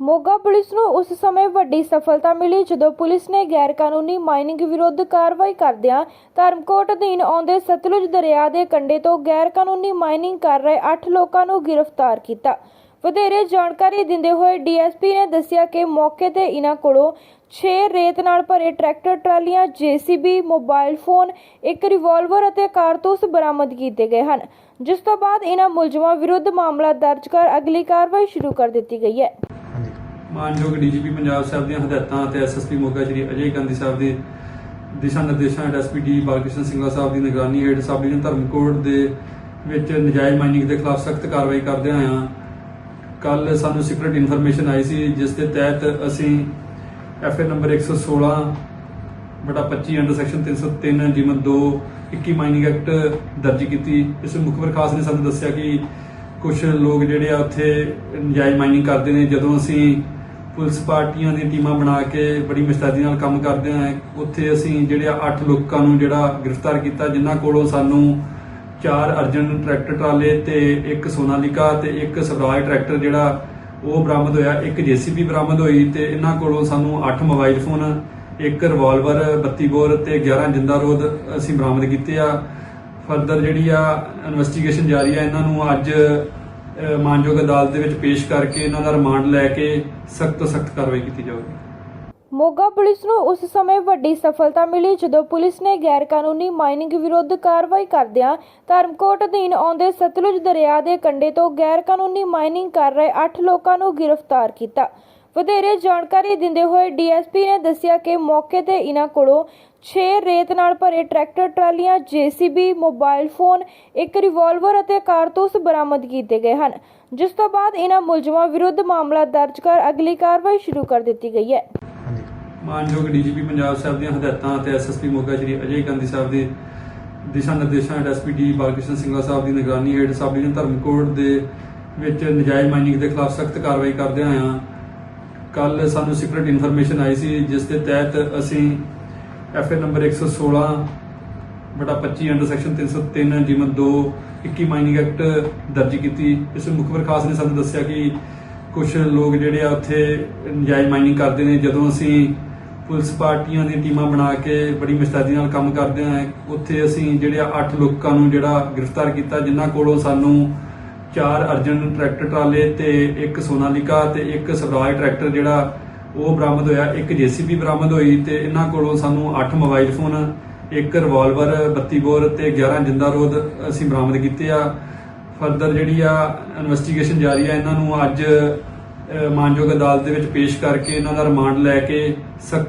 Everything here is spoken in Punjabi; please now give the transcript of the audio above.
ਮੋਗਾ ਪੁਲਿਸ ਨੂੰ ਉਸ ਸਮੇਂ ਵੱਡੀ ਸਫਲਤਾ ਮਿਲੀ ਜਦੋਂ ਪੁਲਿਸ ਨੇ ਗੈਰ ਕਾਨੂੰਨੀ ਮਾਈਨਿੰਗ ਵਿਰੁੱਧ ਕਾਰਵਾਈ ਕਰਦਿਆਂ ਧਰਮਕੋਟ ਅਧੀਨ ਆਉਂਦੇ ਸਤਲੁਜ ਦਰਿਆ ਦੇ ਕੰਢੇ ਤੋਂ ਗੈਰ ਕਾਨੂੰਨੀ ਮਾਈਨਿੰਗ ਕਰ ਰਹੇ 8 ਲੋਕਾਂ ਨੂੰ ਗ੍ਰਿਫਤਾਰ ਕੀਤਾ। ਵਧੇਰੇ ਜਾਣਕਾਰੀ ਦਿੰਦੇ ਹੋਏ ਡੀਐਸਪੀ ਨੇ ਦੱਸਿਆ ਕਿ ਮੌਕੇ ਤੇ ਇਹਨਾਂ ਕੋਲੋਂ 6 ਰੇਤ ਨਾਲ ਭਰੇ ਟਰੈਕਟਰ, ਟਰਾਲੀਆਂ, ਜੀਸੀਬੀ, ਮੋਬਾਈਲ ਫੋਨ, ਇੱਕ ਰਿਵਾਲਵਰ ਅਤੇ ਕਾਰਤੂਸ ਬਰਾਮਦ ਕੀਤੇ ਗਏ ਹਨ। ਜਿਸ ਤੋਂ ਬਾਅਦ ਇਹਨਾਂ ਮੁਲਜ਼ਮਾਂ ਵਿਰੁੱਧ ਮਾਮਲਾ ਦਰਜ ਕਰ ਅਗਲੀ ਕਾਰਵਾਈ ਸ਼ੁਰੂ ਕਰ ਦਿੱਤੀ ਗਈ ਹੈ। ਮਾਨਯੋਗ ਡੀਜੀਪੀ ਪੰਜਾਬ ਸਾਹਿਬ ਦੀਆਂ ਹਦਾਇਤਾਂ ਅਤੇ ਐਸਐਸਪੀ ਮੋਗਾ ਸ਼੍ਰੀ ਅਜੇ ਗਾਂਧੀ ਸਾਹਿਬ ਦੇ ਦਿਸ਼ਾ ਨਿਰਦੇਸ਼ਾਂ ਹੇਠ ਐਸਪੀਡੀ ਬਾਲਕ੍ਰਿਸ਼ਨ ਸਿੰਘਲਾ ਸਾਹਿਬ ਦੀ ਨਿਗਰਾਨੀ ਹੇਠ ਸਬ ਡਿਵੀਜ਼ਨ ਧਰਮਕੋਟ ਦੇ ਵਿੱਚ ਨਜਾਇਜ਼ ਮਾਈਨਿੰਗ ਦੇ ਖਿਲਾਫ ਸਖਤ ਕਾਰਵਾਈ ਕਰਦੇ ਹਾਂ। ਕੱਲ ਸਾਨੂੰ ਸੀਕ੍ਰੀਟ ਇਨਫੋਰਮੇਸ਼ਨ ਆਈ ਸੀ, ਜਿਸ ਦੇ ਤਹਿਤ ਅਸੀਂ ਐਫਏ ਨੰਬਰ 116 ਬਟਾ 25 ਅੰਡਰ ਸੈਕਸ਼ਨ 303 ਜਿਮਨ 2 21 ਮਾਈਨਿੰਗ ਐਕਟ ਦਰਜ ਕੀਤੀ। ਇਸ ਮੁਖਬਰ ਖਾਸ ਨੇ ਸਾਨੂੰ ਦੱਸਿਆ ਕਿ ਕੁਝ ਲੋਕ ਜਿਹੜੇ ਆ ਉੱਥੇ ਨਜਾਇਜ਼ ਮਾਈਨਿੰਗ ਕਰਦੇ ਨੇ। ਜਦੋਂ ਅਸੀਂ ਪੁਲਿਸ ਪਾਰਟੀਆਂ ਦੀਆਂ ਟੀਮਾਂ ਬਣਾ ਕੇ ਬੜੀ ਮੁਸਤੈਦੀ ਨਾਲ ਕੰਮ ਕਰਦੇ ਹਾਂ ਉੱਥੇ ਅਸੀਂ ਜਿਹੜੇ ਆ 8 ਲੋਕਾਂ ਨੂੰ ਜਿਹੜਾ ਗ੍ਰਿਫਤਾਰ ਕੀਤਾ, ਜਿਨ੍ਹਾਂ ਕੋਲੋਂ ਸਾਨੂੰ ਚਾਰ ਅਰਜਨ ਟਰੈਕਟਰ ਟਰਾਲੇ ਤੇ ਇੱਕ ਸੋਨਾਲੀਕਾ ਤੇ ਇੱਕ ਸਵਰਾਜ ਟਰੈਕਟਰ ਜਿਹੜਾ ਉਹ ਬਰਾਮਦ ਹੋਇਆ, ਇੱਕ ਜੀਸੀਬੀ ਬਰਾਮਦ ਹੋਈ ਤੇ ਇਹਨਾਂ ਕੋਲੋਂ ਸਾਨੂੰ 8 ਮੋਬਾਈਲ ਫੋਨ, ਇੱਕ ਰਿਵਾਲਵਰ 32 ਬੋਰ ਤੇ 11 ਜਿੰਦਾ ਰੋਦ ਅਸੀਂ ਬਰਾਮਦ ਕੀਤੇ ਆ। ਫਰਦਰ ਜਿਹੜੀ ਆ ਇਨਵੈਸਟੀਗੇਸ਼ਨ ਜਾਰੀ ਆ, ਇਹਨਾਂ ਨੂੰ ਅੱਜ ਮਾਨਯੋਗ ਅਦਾਲਤ ਦੇ ਵਿੱਚ ਪੇਸ਼ ਕਰਕੇ ਇਹਨਾਂ ਦਾ ਰਿਮਾਂਡ ਲੈ ਕੇ ਸਖਤ ਤੋਂ ਸਖਤ ਕਾਰਵਾਈ ਕੀਤੀ ਜਾਵੇਗੀ ਮੋਗਾ ਪੁਲਿਸ ਨੂੰ ਉਸ ਸਮੇਂ ਵੱਡੀ ਸਫਲਤਾ ਮਿਲੀ ਜਦੋਂ ਪੁਲਿਸ ਨੇ ਗੈਰ ਕਾਨੂੰਨੀ ਮਾਈਨਿੰਗ ਵਿਰੁੱਧ ਕਾਰਵਾਈ ਕਰਦਿਆਂ ਧਰਮਕੋਟ ਅਧੀਨ ਆਉਂਦੇ ਸਤਲੁਜ ਦਰਿਆ ਦੇ ਕੰਢੇ ਤੋਂ ਗੈਰ ਕਾਨੂੰਨੀ ਮਾਈਨਿੰਗ ਕਰ ਰਹੇ 8 ਲੋਕਾਂ ਨੂੰ ਗ੍ਰਿਫਤਾਰ ਕੀਤਾ। ਵਧੇਰੇ ਜਾਣਕਾਰੀ ਦਿੰਦੇ ਹੋਏ ਡੀਐਸਪੀ ਨੇ ਦੱਸਿਆ ਕਿ ਮੌਕੇ ਤੇ ਇਹਨਾਂ ਕੋਲੋਂ 6 ਰੇਤ ਨਾਲ ਭਰੇ ਟਰੈਕਟਰ, ਟਰਾਲੀਆਂ, ਜੀਸੀਬੀ, ਮੋਬਾਈਲ ਫੋਨ, ਇੱਕ ਰਿਵਾਲਵਰ ਅਤੇ ਕਾਰਤੂਸ ਬਰਾਮਦ ਕੀਤੇ ਗਏ ਹਨ। ਜਿਸ ਤੋਂ ਬਾਅਦ ਇਹਨਾਂ ਮੁਲਜ਼ਮਾਂ ਵਿਰੁੱਧ ਮਾਮਲਾ ਦਰਜ ਕਰ ਅਗਲੀ ਕਾਰਵਾਈ ਸ਼ੁਰੂ ਕਰ ਦਿੱਤੀ ਗਈ ਹੈ। ਮਾਨਯੋਗ ਡੀਜੀਪੀ ਪੰਜਾਬ ਸਾਹਿਬ ਦੀਆਂ ਹਦਾਇਤਾਂ ਅਤੇ ਐਸਐਸਪੀ ਮੋਗਾ ਸ਼੍ਰੀ ਅਜੇ ਗਾਂਧੀ ਸਾਹਿਬ ਦੇ ਦਿਸ਼ਾ ਨਿਰਦੇਸ਼ਾਂ ਹੇਠ ਐਸਪੀਡੀ ਬਾਲਕ੍ਰਿਸ਼ਨ ਸਿੰਘਲਾ ਸਾਹਿਬ ਦੀ ਨਿਗਰਾਨੀ ਹੇਠ ਸਬ ਡਿਵੀਜ਼ਨ ਧਰਮਕੋਟ ਦੇ ਵਿੱਚ ਨਜਾਇਜ਼ ਮਾਈਨਿੰਗ ਦੇ ਖਿਲਾਫ ਸਖਤ ਕਾਰਵਾਈ ਕਰਦੇ ਹਾਂ ਕੱਲ ਸਾਨੂੰ ਸੀਕ੍ਰੀਟ ਇਨਫੋਰਮੇਸ਼ਨ ਆਈ ਸੀ, ਜਿਸ ਦੇ ਤਹਿਤ ਅਸੀਂ ਐਫਏ ਨੰਬਰ 116 ਬਟਾ 25 ਅੰਡਰ ਸੈਕਸ਼ਨ 303 ਜਿਮਨ 2 21 ਮਾਈਨਿੰਗ ਐਕਟ ਦਰਜ ਕੀਤੀ। ਇਸ ਮੁਖਬਰ ਖਾਸ ਨੇ ਸਾਨੂੰ ਦੱਸਿਆ ਕਿ ਕੁਝ ਲੋਕ ਜਿਹੜੇ ਆ ਉੱਥੇ ਨਜਾਇਜ਼ ਮਾਈਨਿੰਗ ਕਰਦੇ ਨੇ। ਜਦੋਂ ਅਸੀਂ ਪੁਲਿਸ ਪਾਰਟੀਆਂ ਦੀਆਂ ਟੀਮਾਂ ਬਣਾ ਕੇ ਬੜੀ ਮੁਸਤੈਦੀ ਨਾਲ ਕੰਮ ਕਰਦੇ ਹਾਂ ਉੱਥੇ ਅਸੀਂ ਜਿਹੜੇ ਆ 8 ਲੋਕਾਂ ਨੂੰ ਜਿਹੜਾ ਗ੍ਰਿਫਤਾਰ ਕੀਤਾ, ਜਿਨ੍ਹਾਂ ਕੋਲੋਂ ਸਾਨੂੰ ਚਾਰ ਅਰਜਨ ਟਰੈਕਟਰ ਟਰਾਲੇ ਤੇ ਇੱਕ ਸੋਨਾਲੀਕਾ ਤੇ ਇੱਕ ਸਵਰਾਜ ਟਰੈਕਟਰ ਜਿਹੜਾ ਉਹ ਬਰਾਮਦ ਹੋਇਆ, ਇੱਕ ਜੀਸੀਬੀ ਬਰਾਮਦ ਹੋਈ ਤੇ ਇਹਨਾਂ ਕੋਲੋਂ ਸਾਨੂੰ 8 ਮੋਬਾਈਲ ਫੋਨ, ਇੱਕ ਰਿਵਾਲਵਰ 32 ਬੋਰ ਤੇ 11 ਜਿੰਦਾ ਰੋਦ ਅਸੀਂ ਬਰਾਮਦ ਕੀਤੇ ਆ। ਫਰਦਰ ਜਿਹੜੀ ਆ ਇਨਵੈਸਟੀਗੇਸ਼ਨ ਜਾਰੀ ਆ, ਇਹਨਾਂ ਨੂੰ ਅੱਜ ਮਾਨਯੋਗ ਅਦਾਲਤ ਦੇ ਵਿੱਚ ਪੇਸ਼ ਕਰਕੇ ਇਹਨਾਂ ਦਾ ਰਿਮਾਂਡ ਲੈ ਕੇ ਸਖਤ